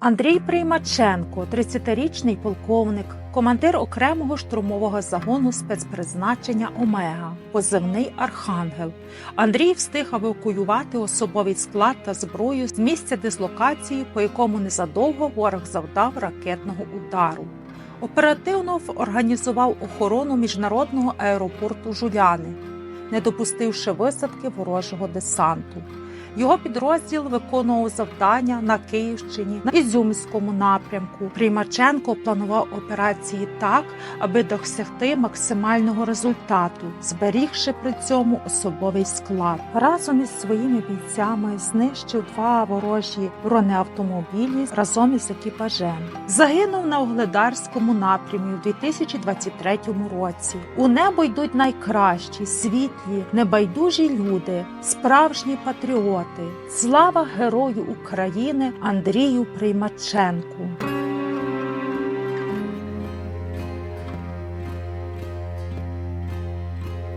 Андрій Приймаченко, 30-річний полковник, командир окремого штурмового загону спецпризначення Омега, позивний Архангел. Андрій встиг евакуювати особовий склад та зброю з місця дислокації, по якому незадовго ворог завдав ракетного удару. Оперативно організував охорону міжнародного аеропорту Жуляни, не допустивши висадки ворожого десанту. Його підрозділ виконував завдання на Київщині на Ізюмському напрямку. Приймаченко планував операції так, аби досягти максимального результату, зберігши при цьому особовий склад. Разом із своїми бійцями знищив два ворожі бронеавтомобілі разом із екіпажем. Загинув на Огледарському напрямі у 2023 році. У небо йдуть найкращі, світлі, небайдужі люди, справжні патріоти. Слава герою України Андрію Приймаченку!